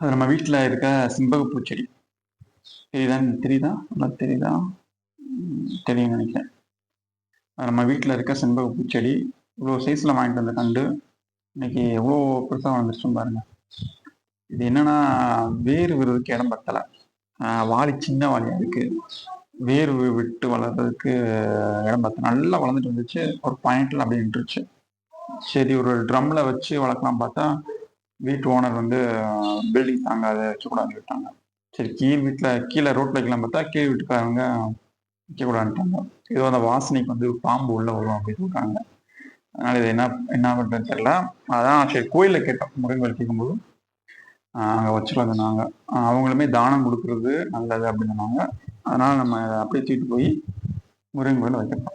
அது நம்ம வீட்டில் இருக்க செண்பகப்பூ பூச்செடி. தெரியுதான்னு தெரியுதா? நல்லா தெரியுதா? தெரியும் நினைக்கிறேன். நம்ம வீட்டில் இருக்க செண்பக பூச்செடி. இவ்வளோ சைஸில் வாங்கிட்டு வந்த கண்டு இன்னைக்கு எவ்வளோ பெருசாக வளர்ந்துருச்சுன்னு பாருங்க. இது என்னன்னா வேறு விடுறதுக்கு இடம் பத்தலை. வாலி வாளி சின்ன வாலியாக இருக்குது வேர் விட்டு வளர்றதுக்கு இடம் பத்தல. நல்லா வளர்ந்துட்டு வந்துச்சு. ஒரு பாயிண்ட்ல அப்படியே நின்றுச்சு. சரி ஒரு ட்ரம்ல வச்சு வளர்க்கலாம் பார்த்தா வீட்டு ஓனர் வந்து பில்டிங் தாங்காத வச்சுக்கூடாதுன்னு விட்டாங்க சரி கீழ் வீட்டில் கீழே ரோட்டில் வைக்கலாம் பார்த்தா கீழ் வீட்டுக்காரங்க வைக்கக்கூடாதுட்டாங்க ஏதோ அந்த வாசனைக்கு வந்து பாம்பு உள்ள வரும் அப்படின்னு சொல்றாங்க அதனால் இது என்ன என்ன பண்ணுறதுன்னு தெரியல. அதான் சரி கோயிலில் கேட்டோம். முருகன் கேட்கும்போது அங்கே வச்சுக்கலாம் சொன்னாங்க. அவங்களுமே தானம் கொடுக்கறது நல்லது அப்படின்னு சொன்னாங்க. அதனால் நம்ம அப்படியே தூக்கிட்டு போய் முருகன் கோயிலில் வைக்கிறோம்.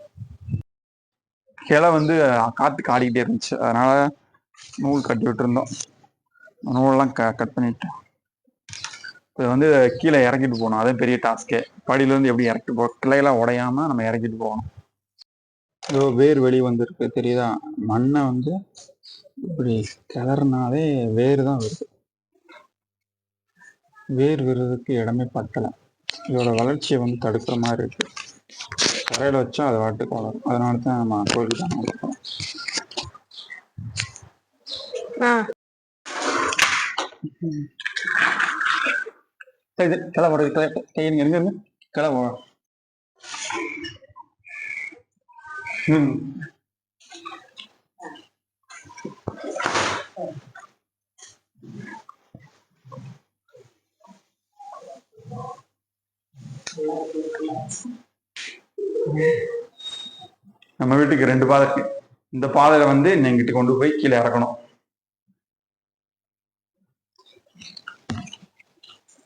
கிளை வந்து காற்று ஆடிக்கிட்டே இருந்துச்சு. அதனால் நூல் கட்டி விட்டுருந்தோம். நூலெல்லாம் க கட் பண்ணிட்டு. இப்போ வந்து கீழே இறக்கிட்டு போகணும். அதே பெரிய டாஸ்கே படியிலேருந்து எப்படி இறக்கிட்டு போ கிளையெல்லாம் உடையாம நம்ம இறக்கிட்டு போகணும். ஏதோ வேர் வெளி வந்திருக்கு. தெரியுதா? மண்ணை வந்து இப்படி கிளறுனாலே வேர் தான் வருது. வேர் விடுறதுக்கு இடமே பத்தலை. இதோட வளர்ச்சியை வந்து தடுக்கிற மாதிரி இருக்கு. தரையில வச்சா அது வாட்டுக்கு வளரும். அதனால தான் நம்ம கோயிலுக்கு தான் இது கிளை போடுறது கிளை கை இருங்க இருங்க இருங்க ம் நம்ம வீட்டுக்கு ரெண்டு பாதை இருக்கு இந்த பாதையில வந்து எங்கிட்ட கொண்டு போய் கீழே இறக்கணும்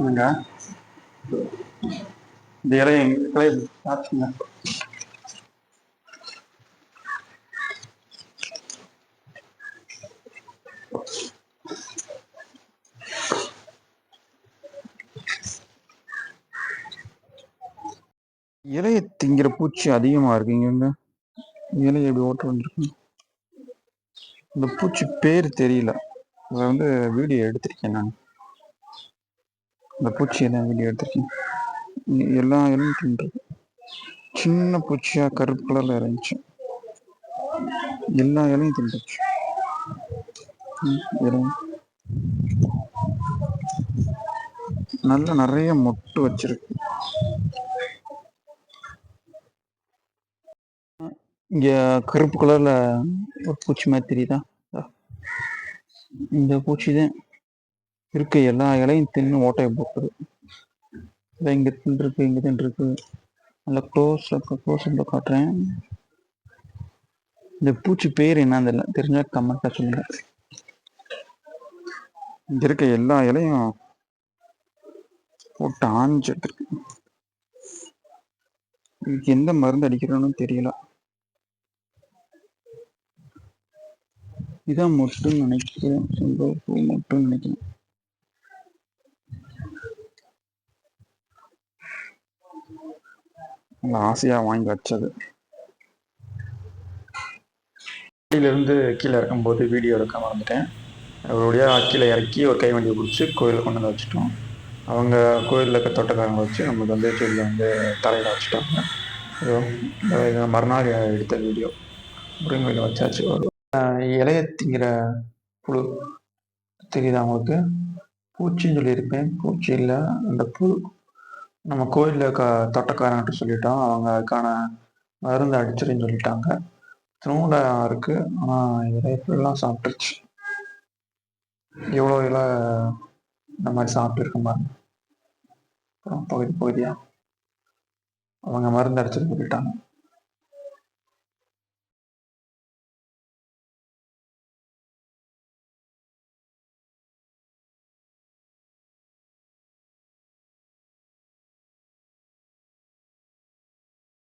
இருங்க. இந்த இலையை இலையை சாப்பிடுங்க இலையை திங்கிற பூச்சி அதிகமா இருக்கு இங்க இலையை எப்படி ஓட்ட வந்துருக்கு இந்த பூச்சி பேர் தெரியல. அதை வந்து வீடியோ எடுத்திருக்கேன் நான். இந்த பூச்சி தான் வீடியோ எடுத்திருக்கேன் எல்லா இலையும் தின்றது சின்ன பூச்சியா கருப்பு கலர்ல இருந்துச்சு. எல்லா இலையும் தின்றுச்சு. நல்ல நிறைய மொட்டு வச்சிருக்கு. இங்க கருப்பு கலர்ல ஒரு பூச்சி மாதிரி தெரியுதா? இந்த பூச்சி தான் இருக்கு எல்லா இலையும் தின்னு ஓட்டையை போக்குது இதை இங்க தின்றுருக்கு இங்க தின்றுருக்கு. நல்லா க்ளோஸ் க்ளோஸ் காட்டுறேன். இந்த பூச்சி பேர் என்னன்னு தெரியல தெரிஞ்சா கமெண்ட்ல சொல்லுங்க. இங்க இருக்க எல்லா இலையும் போட்டு ஆஞ்சு எடுத்துருக்கு இதுக்கு எந்த மருந்து அடிக்கிறோன்னு தெரியல. இதான் மட்டும் நினைக்கிறேன் செண்பக பூ மொட்டுன்னு நினைக்கிறேன். நல்ல ஆசையா வாங்கி வச்சது. இருந்து கீழே இறக்கும்போது வீடியோ எடுக்க மறந்துட்டேன். அவருடைய கீழே இறக்கி ஒரு கை வண்டியை பிடிச்சி கோயிலில் கொண்டு வந்து வச்சுட்டோம். அவங்க கோயிலில் இருக்க தோட்டக்காரங்க வச்சு நம்மளுக்கு வந்து செடியில் வந்து தரையில் வச்சுட்டாங்க. மறுநாள் எடுத்த வீடியோ. முருங்கையில் வச்சாச்சு. ஒரு இலைய திங்கிற புழு தெரியுதா உங்களுக்கு? பூச்சின்னு சொல்லியிருப்பேன். பூச்சி இல்லை. அந்த புழு நம்ம கோயிலில் க தோட்டக்காரங்கிட்ட சொல்லிட்டோம். அவங்க அதுக்கான மருந்து அடிச்சிருன்னு சொல்லிட்டாங்க. திரும்ப இருக்கு. ஆனால் இதில் எப்படிலாம் சாப்பிட்டுருச்சு. எவ்வளோ இல இந்த மாதிரி சாப்பிட்டுருக்க மாதிரி. அப்புறம் பகுதி பகுதியாக அவங்க மருந்து அடிச்சிருந்து சொல்லிட்டாங்க.